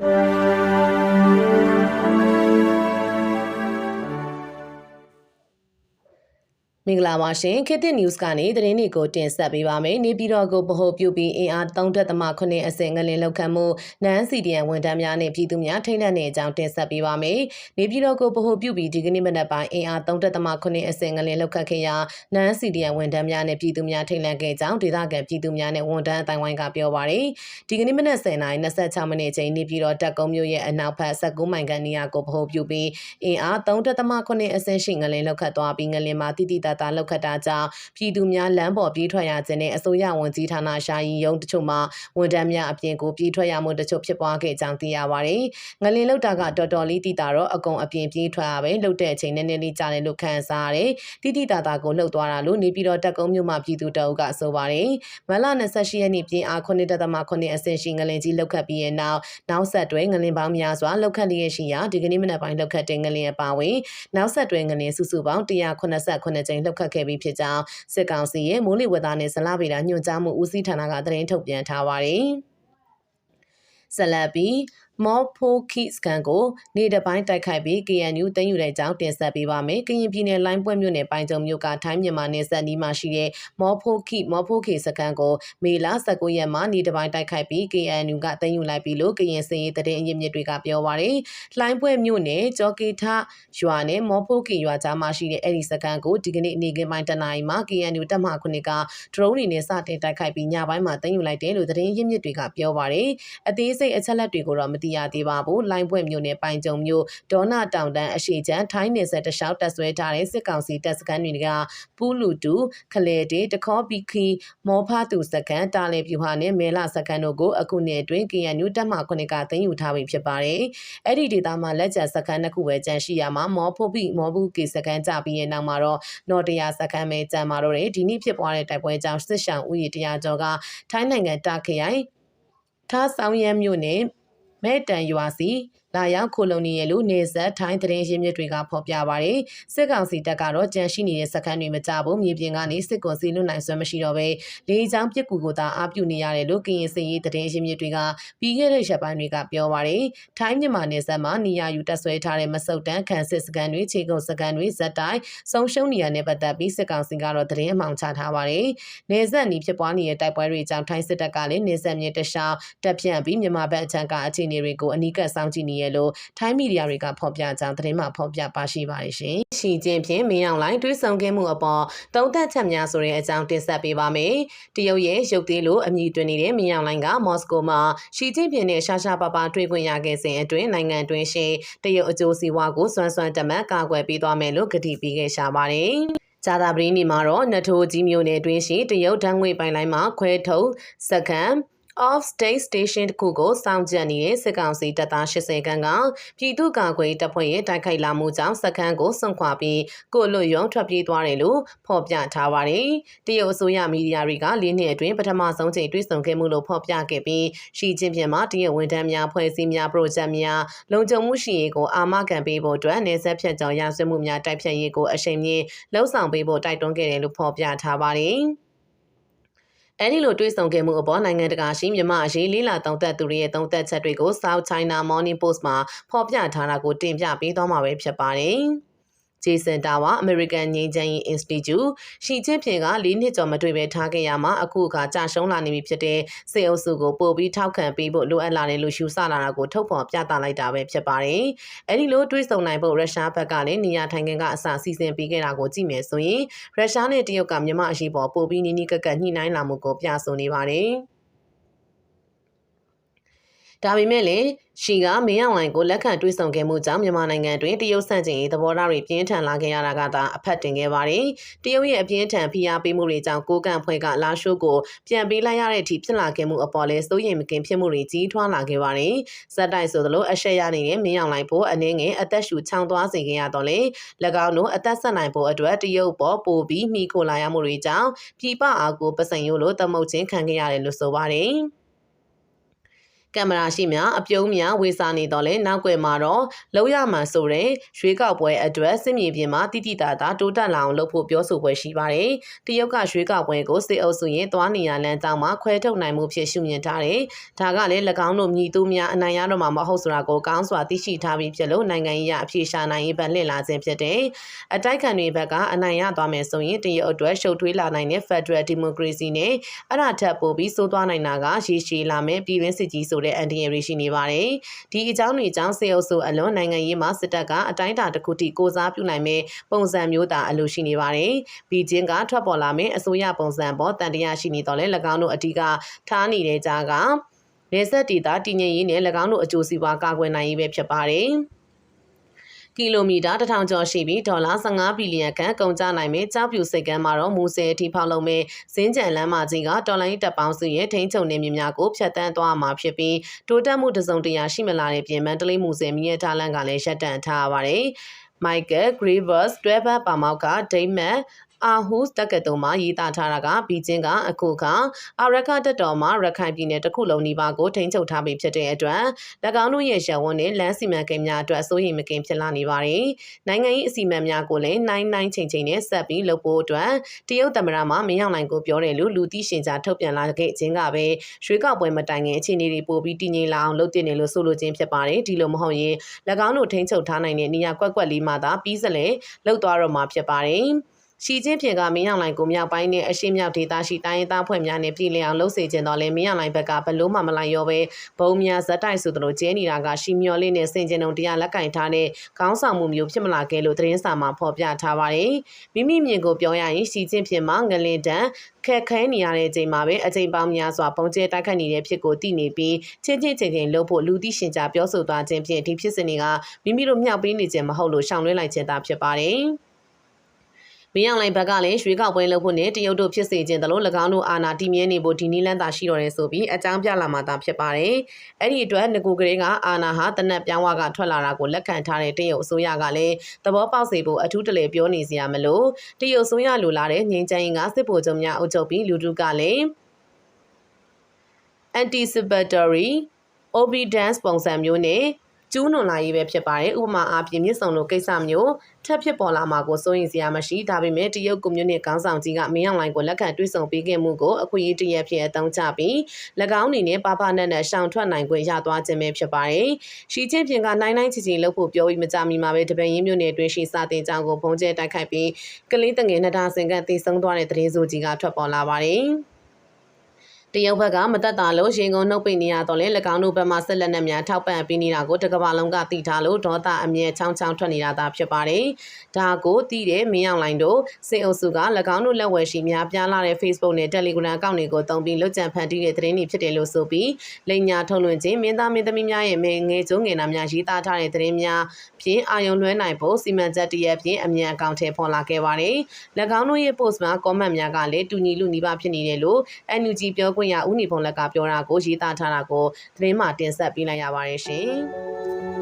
you မင်္ဂလာပါရှင်ခေတ်သစ် news ကနေသတင်းတွေကိုတင်ဆက်ပေးပါမယ်။နေပြည်တော်ကိုဗဟိုပြုပြီးအင်အား3.8အစင်ငလင်လောက်ခံမှုနန်းစီဒီယန်ဝန်ထမ်းများနဲ့ပြည်သူများထိန်းတဲ့နေအကြောင်းတင်ဆက်ပေးပါမယ်။နေပြည်တော်ကိုဗဟိုပြုပြီးဒီကနေ့မနက်ပိုင်းအင်အား3.8အစင်ငလင်လောက်ခတ်ခဲ့ရာနန်းစီဒီယန်ဝန်ထမ်းများနဲ့ပြည်သူများထိန်းလန့်ခဲ့ကြောင်းဒေသခံပြည်သူများနဲ့ဝန်ထမ်းအတိုင်းဝိုင်းကပြောပါရယ်။ဒီကနေ့မနက်10:26မိနစ်ချိန်နေပြည်တော်တက်ကုန်းမြို့ရဲ့အနောက်ဘက်19မိုင်ခန့်နေရာကိုဗဟိုပြုပြီးအင်အား3.8အစင်ရှိငလင်လောက်ခတ်သွားပြီးငလင်မှာတိတိတသာလောက်ခတ်တာကြောင့်ပြည်သူများလမ်းပေါ်ပြေးထွက်ရခြင်းနဲ့အစိုးရဝန်ကြီးဌာနရှာယီရုံးတချို့မှာဝန်ထမ်းများအပြင်ကိုပြေးထွက်ရမှုတချို့ဖြစ်ပွားခဲ့ကြောင်းသိရပါတယ်။ငလင်လောက်တာကတော်တော်လေးတိတာတော့အကုန်အပြင်ပြေးထွက်ရပဲလှုပ်တဲ့အချိန်နည်းနည်းလေးကြာတယ်လို့ခံစားရတယ်။တိတိတာတာကိုလှုပ်သွားတာလို့နေပြည်တော်တက်ကုန်းမြို့မှာပြည်သူတအုပ်ကဆိုပါတယ်။မလ28ရက်နေ့ပြင်အား9.8အဆင့်ရှိငလင်ကြီးလှုပ်ခတ်ပြီးရဲ့နောက်နောက်ဆက်တွဲငလင်ပေါင်းများစွာလှုပ်ခတ်လျက်ရှိရာဒီကနေ့မနက်ပိုင်းလှုပ်ခတ်တဲ့ငလင်အပါအဝင်နောက်ဆက်တွဲငလင်စုစုပေါင်း189ကြိမ်လှုပ်ခတ်ခဲ့ပြီးဖြစ်ကြောင်းစစ်ကောင်စီရဲ့မိုးလေဝသနဲ့ဇလဗေဒညွှန်ကြားမှုဦးစီးဌာနကသတင်းထုတ်ပြန်ထားပါတယ်။ဆက်လက်ပြီး မော်ဖိုခိစကန်ကိုနေတပိုင်းတိုက်ခိုက်ပြီး KNU တင်ယူတဲ့ကြောင်းတင်ဆက်ပေးပါမယ်။ကရင်ပြည်နယ်လိုင်းပွဲမြို့နယ်ပိုင်းကျုံမြို့ကထိုင်းမြန်မာနယ်စပ်နီးမှာရှိတဲ့မော်ဖိုခိမော်ဖိုခိစကန်ကိုမေလ19ရက်မှာနေတပိုင်းတိုက်ခိုက်ပြီး KNU ကတင်ယူလိုက်ပြီလို့ကရင်စည်ရေးတရင်အရင်းမြစ်တွေကပြောပါရယ်။လိုင်းပွဲမြို့နယ်ကြော်ကေထရွာနဲ့မော်ဖိုခိရွာကြားမှာရှိတဲ့အဲ့ဒီစကန်ကိုဒီကနေ့နေကင်းပိုင်းတနအီမှာ KNU တပ်မခုနှစ်ကဒရုန်းတွေနဲ့စတင်တိုက်ခိုက်ပြီးညပိုင်းမှာတင်ယူလိုက်တယ်လို့တရင်ရင်းမြစ်တွေကပြောပါရယ်။အသေးစိတ်အချက်လက်တွေကိုတော့မသိရသေးပါဘူးလိုင်းပွဲမြို့နယ်ပိုင်ကြုံမြို့ဒေါနာတောင်တန်းအရှိချမ်းထိုင်းနယ်စပ်တလျှောက်တက်ဆွဲထားတဲ့စစ်ကောင်စီတပ်စခန်းတွေကပူးလူတူခလေတေတခေါပီခီမောဖာတူစခန်းတာလီပြူဟာနဲ့မဲလာစခန်းတို့ကိုအခုနှစ်အတွင်း KNU တပ်မခုနှစ်ကသိမ်းယူထားပြီဖြစ်ပါတယ်။အဲ့ဒီဒေသမှာလက်ကျန်စခန်းတစ်ခုပဲကျန်ရှိရမှာမောဖို့ပိမောဘူးကေစခန်းကြပြီးရဲ့နောက်မှာတော့နော်တရာစခန်းပဲကျန်မှာတော့တယ်ဒီနေ့ဖြစ်ပွားတဲ့တိုက်ပွဲကြောင့်စစ်ရှောင်ဥယျာဉ်တရားကျော်ကထိုင်းနိုင်ငံတာခရိုင်ထားဆောင်ရမ်းမြို့နယ် မဲတန်ရွာစီ လာရောက်ခိုလုံနေရလို့နေဆက်ထိုင်းသတင်းရင်းမြစ်တွေကဖော်ပြပါရယ်စစ်ကောင်စီတပ်ကတော့ကြန့်ရှိနေတဲ့စခန်းတွေမကြဘူးမြေပြင်ကနေစစ်ကွန်စီလွတ်နိုင်စွမ်းမရှိတော့ပဲလေကြောင်းပစ်ကူကိုသာအားပြုနေရတယ်လို့ကရင်စည်ရေးသတင်းရင်းမြစ်တွေကပြီးခဲ့တဲ့ရက်ပိုင်းတွေကပြောပါရယ်ထိုင်းမြန်မာနယ်စပ်မှာနေရာယူတက်ဆွဲထားတဲ့မဆုတ်တန်းခံစစ်စခန်းတွေခြေကုပ်စခန်းတွေဇက်တိုင်းဆုံးရှုံးနေရတဲ့ပတ်သက်ပြီးစစ်ကောင်စီကတော့သတင်းအမှောင်ချထားပါရယ်နေဆက်နီးဖြစ်ပွားနေတဲ့တိုက်ပွဲတွေကြောင့်ထိုင်းစစ်တပ်ကလည်းနေဆက်မြေတခြားတပ်ဖြန့်ပြီးမြန်မာဘက်အချမ်းကအခြေအနေတွေကိုအနီးကပ်စောင့်ကြည့်နေရလို့ထိုင်းမီဒီယာတွေကဖော်ပြကြောင်းသတင်းမှဖော်ပြပါရှိပါတယ်ရှင်။ရှီကျင်းဖြင့်မင်းအောင်လိုင်းတွေးဆောင်ခဲ့မှုအပေါ်သုံးသက်ချက်များဆိုတဲ့အကြောင်းတင်ဆက်ပေးပါမယ်။တရုတ်ရဲ့ရုပ်သေးလို့အမည်တွင်နေတဲ့မင်းအောင်လိုင်းကမော်စကိုမှာရှီကျင်းဖြင့်နဲ့ရှာရှာပါပါတွေ့ခွင့်ရခဲ့စဉ်အတွင်းနိုင်ငံတွင်းရှိတရုတ်အကျိုးစီးပွားကိုစွမ်းစွမ်းတမန်ကာကွယ်ပေးသွားမယ်လို့ကတိပေးခဲ့ရှာပါတယ်။ဂျာတာပရင်းဒီမှာတော့နထိုးကြီးမျိုးနယ်တွင်းရှိတရုတ်ဓာတ်ငွေပိုင်လိုင်းမှာခွဲထုတ်စကန် off state station တခုကိုစောင့်ကြပ်နေတဲ့စစ်ကောင်စီတပ်သား80ခန်းကပြည်သူ့ကာကွယ်တပ်ဖွဲ့ရဲ့တိုက်ခိုက်လာမှုကြောင့်စခန်းကိုစွန့်ခွာပြီးကိုလွတ်ရုံထွက်ပြေးသွားတယ်လို့ဖော်ပြထားပါတယ်။တရုတ်အစိုးရမီဒီယာတွေကလေးနှစ်အတွင်းပထမဆုံးချိန်တွေ့ဆုံခဲ့မှုလို့ဖော်ပြခဲ့ပြီးရှီကျင်းပြမှာတရုတ်ဝန်ထမ်းများဖွဲ့စည်းများပရိုဂျက်များလုံခြုံမှုရှိရေးကိုအာမခံပေးဖို့အတွက်နေဆက်ဖြတ်ကြောင်ရဆွေးမှုများတိုက်ဖြတ်ရေးကိုအရှိန်မြင့်လှုံ့ဆော်ပေးဖို့တိုက်တွန်းခဲ့တယ်လို့ဖော်ပြထားပါတယ်။ အဲဒီလိုတွေးဆောင်ခဲ့မှုအပေါ်နိုင်ငံတကာရှိမြမအရေးလေးလာတောင်းတက်သူတွေရဲ့တောင်းတက်ချက်တွေကို South China Morning Post မှာဖော်ပြထားတာကိုတင်ပြပေးသွားမှာပဲဖြစ်ပါတယ်။ ဂျေဆန်တာဝါ American ငြိမ်းချမ်းရေး Institute ရှီချင်းဖြင်က၄နှစ်ကျော်မတွေ့ပဲထားခဲ့ရမှာအခုအခါကြာရှုံးလာနေပြီဖြစ်တဲ့စေအုပ်စုကိုပို့ပြီးထောက်ခံပေးဖို့လိုအပ်လာတယ်လို့ရှုဆလာတာကိုထုတ်ဖော်ပြသလိုက်တာပဲဖြစ်ပါတယ်။အဲဒီလိုတွေးဆုံနိုင်ဖို့ရုရှားဘက်ကလည်းနေရာထိုင်ခင်းကအစစီစဉ်ပေးခဲ့တာကိုကြည့်မယ်ဆိုရင်ရုရှားနဲ့တရုတ်ကမြန်မာအရေးပေါ်ပို့ပြီးနီးနီးကပ်ကပ်ညှိနှိုင်းလာမှုကိုပြဆိုနေပါတယ်။ ဒါပေမဲ့လည်းရှီကမင်းအောင်လှိုင်ကိုလက်ခံတွေ့ဆုံခဲ့မှုကြောင့်မြန်မာနိုင်ငံတွင်တရုတ်ဆန့်ကျင်ရေးသဘောထားတွေပြင်းထန်လာခဲ့ရတာကသာအဖက်တင်ခဲ့ပါတယ်။တရုတ်ရဲ့အပြင်းထန်ဖိအားပေးမှုတွေကြောင့်ကိုကန့်ဖွဲ့ကလာရှိုးကိုပြန်ပေးလိုက်ရတဲ့အထိဖြစ်လာခဲ့မှုအပေါ်လဲစိုးရိမ်မကင်းဖြစ်မှုတွေကြီးထွားလာခဲ့ပါတယ်။ဇက်တိုက်ဆိုသလိုအရှက်ရနေတဲ့မင်းအောင်လှိုင်ဖို့အနေငယ်အသက်ရှူချောင်းသွားစေခဲ့ရတော့လေ၎င်းတို့အသက်ဆက်နိုင်ဖို့အတွက်တရုတ်ပေါ်ပို့ပြီးမိခိုလာရမှုတွေကြောင့်ပြည်ပအားကိုပစံရိုးလိုတမုတ်ချင်းခံခဲ့ရတယ်လို့ဆိုပါတယ်။ ကင်မရာရှိများအပြုံးများဝေစာနေတော့လဲနောက်ွယ်မှာတော့လောက်ရမှန်ဆိုတဲ့ရွေးကောက်ပွဲအတွက်စစ်မြေပြင်မှာတိတိတသာတိုးတက်လာအောင်လုပ်ဖို့ပြောဆိုပွဲရှိပါတယ်။တရုတ်ကရွေးကောက်ပွဲကိုစစ်အုပ်စုရင်သွားနေရလမ်းကြောင်းမှာခွဲထုတ်နိုင်မှုဖြစ်ရှုမြင်ထားတယ်။ဒါကလည်း၎င်းတို့မြည်သူများအနိုင်ရတော့မှာမဟုတ်ဆိုတာကိုကောင်းစွာသိရှိထားပြီးဖြစ်လို့နိုင်ငံရေးအပြေရှာနိုင်ရေးဗန်လှည့်လာခြင်းဖြစ်တယ်။အတိုက်ခံတွေဘက်ကအနိုင်ရသွားမယ်ဆိုရင်တရုတ်အတွက်ရှုပ်ထွေးလာနိုင်တဲ့ Federal Democracy နဲ့အဲ့ဒါထက်ပိုပြီးစိုးသွားနိုင်တာကရေရှည်လာမယ်ပြည်တွင်းစစ်ကြီးဆိုတဲ့အန်တီရီရှိနေပါတယ်။ဒီအကြောင်းတွေအကြောင်းစေအုပ်စုအလွန်နိုင်ငံရေးမှာစစ်တပ်ကအတိုင်းအတာတစ်ခုထိကိုစားပြုနိုင်မဲ့ပုံစံမျိုးသာအလိုရှိနေပါတယ်။ဘီဂျင်းကထွက်ပေါ်လာမဲ့အစိုးရပုံစံပေါ်တန်တရားရှိနေတော့လဲ၎င်းတို့အဓိကထားနေတဲ့ကြားကနေဆက်ဒေတာတည်ငြိမ်ရေးနဲ့၎င်းတို့အကျိုးစီးပွားကာကွယ်နိုင်ရေးပဲဖြစ်ပါတယ်။ ကီလိုမီတာတစ်ထောင်ကျော်ရှိပြီးဒေါ်လာ15ဘီလီယံခန့်ကုန်ကျနိုင်မယ့်ကြောက်ပြူစိတ်ကမ်းမှာတော့မူဆယ်အထိဖောက်လုံးမဲ့စင်းကြံလမ်းမကြီးကတော်လိုင်းတပ်ပေါင်းစုရဲ့ထိန်းချုပ်နေမြများကိုဖျက်ဆီးသွားမှာဖြစ်ပြီးတိုးတက်မှုတစုံတရာရှိမလာတဲ့ပြင်မန္တလေးမူဆယ်မြရဲ့ထားလန်ကလည်းရှက်တန့်ထားရပါတယ်။ Michael Grivers တွဲဘက်ပါမောက်ကဒိမတ် အာဟူးတက္ကသိုလ်မှာရေးသားထားတာကဘီကျင်းကအခုခါအာရခတက်တော်မှာရခိုင်ပြည်နယ်တစ်ခုလုံးနီးပါးကိုထိန်းချုပ်ထားပြီးဖြစ်တဲ့အတွက်၎င်းတို့ရဲ့ရဝန်းနဲ့လမ်းစီမံကိန်းများအတွက်စိုးရိမ်မကင်းဖြစ်လာနေပါတယ်။နိုင်ငံရေးအစီအမံများကိုလည်းနိုင်နိုင်ချိန်ချိန်နဲ့ဆက်ပြီးလုပ်ဖို့အတွက်တရုတ်သမ္မတမှမင်းအောင်လှိုင်ကိုပြောတယ်လို့လူသိရှင်ကြားထုတ်ပြန်လာခဲ့ခြင်းကပဲရွှေကောက်ပွဲမတိုင်ခင်အခြေအနေတွေပိုပြီးတည်ငြိမ်လာအောင်လုပ်တင်တယ်လို့ဆိုလိုခြင်းဖြစ်ပါတယ်။ဒီလိုမဟုတ်ရင်၎င်းတို့ထိန်းချုပ်ထားနိုင်တဲ့နေရာကွက်ကွက်လေးမှသာပြီးစလဲလောက်သွားတော့မှာဖြစ်ပါတယ်။ ရှီကျင်းဖြင်ကမင်းအောင်လိုင်ကိုမြောက်ပိုင်းနဲ့အရှိမြောက်ဒေသရှိတိုင်းရင်းသားဖွဲ့များနဲ့ပြည်လည်အောင်လှုပ်စေခြင်းတော့လဲမင်းအောင်လိုင်ဘက်ကဘလို့မှမလိုက်ရောပဲဘုံများဇက်တိုက်ဆိုသလိုကျဲနေတာကရှီမျောလေးနဲ့စင်ကျင်ုံတရားလက်ကင်ထားတဲ့ခေါင်းဆောင်မှုမျိုးဖြစ်မလာခဲ့လို့သတင်းစာမှာဖော်ပြထားပါတယ်မိမိမြင်ကိုပြောရရင်ရှီကျင်းဖြင်မှာငလင်တန်ခက်ခဲနေရတဲ့အချိန်မှာပဲအချိန်ပေါင်းများစွာပုံကျဲတိုက်ခတ်နေတဲ့ဖြစ်ကိုသိနေပြီးချင်းချင်းချင်းချင်းလှုပ်ဖို့လူသိရှင်ကြားပြောဆိုသွားခြင်းဖြင့်ဒီဖြစ်စဉ်တွေကမိမိတို့မြောက်ပေးနေခြင်းမဟုတ်လို့ရှောင်လွှဲလိုက်ခြင်းသာဖြစ်ပါတယ်။ မင်းအောင်လှိုင်ဘက်ကလည်းရွှေကောက်ပွဲလုပ်ဖို့နဲ့တရုတ်တို့ဖြစ်စေခြင်းတလို့၎င်းတို့အာဏာတည်မြဲနေဖို့ဒီနည်းလမ်းသာရှိတော်တယ်ဆိုပြီးအကြောင်းပြလာမှသာဖြစ်ပါတယ်။အဲ့ဒီအတွက်ငကူကလေးကအာဏာဟာတနက်ပြောင်းဝကထွက်လာတာကိုလက်ခံထားတဲ့တရုတ်အစိုးရကလည်းသဘောပေါက်စေဖို့အထူးတလဲပြောနေစရာမလိုတရုတ်အစိုးရလိုလာတဲ့ငင်းချင်ရင်ကစစ်ဗိုလ်ချုပ်များအုပ်ချုပ်ပြီးလူထုကလည်း anticipatory obedience ပုံစံမျိုးနဲ့ ကျူးလွန်လာရေးပဲဖြစ်ပါတယ်ဥပမာအားဖြင့်မြစ်ဆုံလိုကိစ္စမျိုးထပ်ဖြစ်ပေါ်လာမှာကိုစိုးရင်စရာမရှိဒါပေမဲ့တရုတ်ကွန်မြူနတီခေါင်းဆောင်ကြီးကမင်းအောင်လှိုင်ကိုလက်ခံတွဲဆောင်ပေးခဲ့မှုကိုအခွင့်အရေးတရက်ဖြစ်အသုံးချပြီး၎င်းအနေနဲ့ပါပနက်နဲ့ရှောင်ထွက်နိုင်ခွင့်ရသွားခြင်းပဲဖြစ်ပါတယ်ရှီချင်းပြင်ကနိုင်နိုင်ချီချီလှုပ်ဖို့ပြောပြီးမကြမီမှာပဲတပည့်ရင်းမျိုးနယ်တွင်ရှိစာတင်ကြောင်းကိုဖုံးကျဲတိုက်ခိုက်ပြီးကလေးတငယ်နှစ်ဒါစင်ကတည်ဆုံသွားတဲ့သတင်းဆိုကြီးကထွက်ပေါ်လာပါတယ် တရုတ်ဘက်ကမတက်တာလို့ရင်ကုန်နှုတ်ပိတ်နေရတော့လေ၎င်းတို့ဘက်မှဆက်လက်နဲ့များထောက်ပံ့ပေးနေတာကိုတကဘာလုံးကသိထားလို့ဒေါသအမြဲချောင်းချောင်းထွက်နေတာသာဖြစ်ပါတယ်။ဒါကိုသိတဲ့မင်းအောင်လိုင်းတို့စေအုပ်စုက၎င်းတို့လက်ဝယ်ရှိများပြားလာတဲ့ Facebook နဲ့ Telegram အကောင့်တွေကိုတုံးပြီးလွတ်ကြံဖန်တီးတဲ့သတင်းတွေဖြစ်တယ်လို့ဆိုပြီးလိန်ညာထုတ်လွှင့်ခြင်းမင်းသားမင်းသမီးများရဲ့ငယ်ကျုံငယ်နာများရေးသားထားတဲ့သတင်းများဖြင့်အာရုံလွှဲနိုင်ဖို့စီမံချက်တရက်ဖြင့်အမြန်အကောင့်ထဲပေါ်လာခဲ့ပါတယ်။၎င်းတို့ရဲ့ post မှာ comment များကလည်းတူညီလူနီးပါးဖြစ်နေတယ်လို့ NUG ပြောခွင့်ရဦးနေဖုံလက်ကပြောတာကိုရေးသားထားတာကိုသတင်းမှတင်ဆက်ပေးလိုက်ရပါတယ်ရှင်။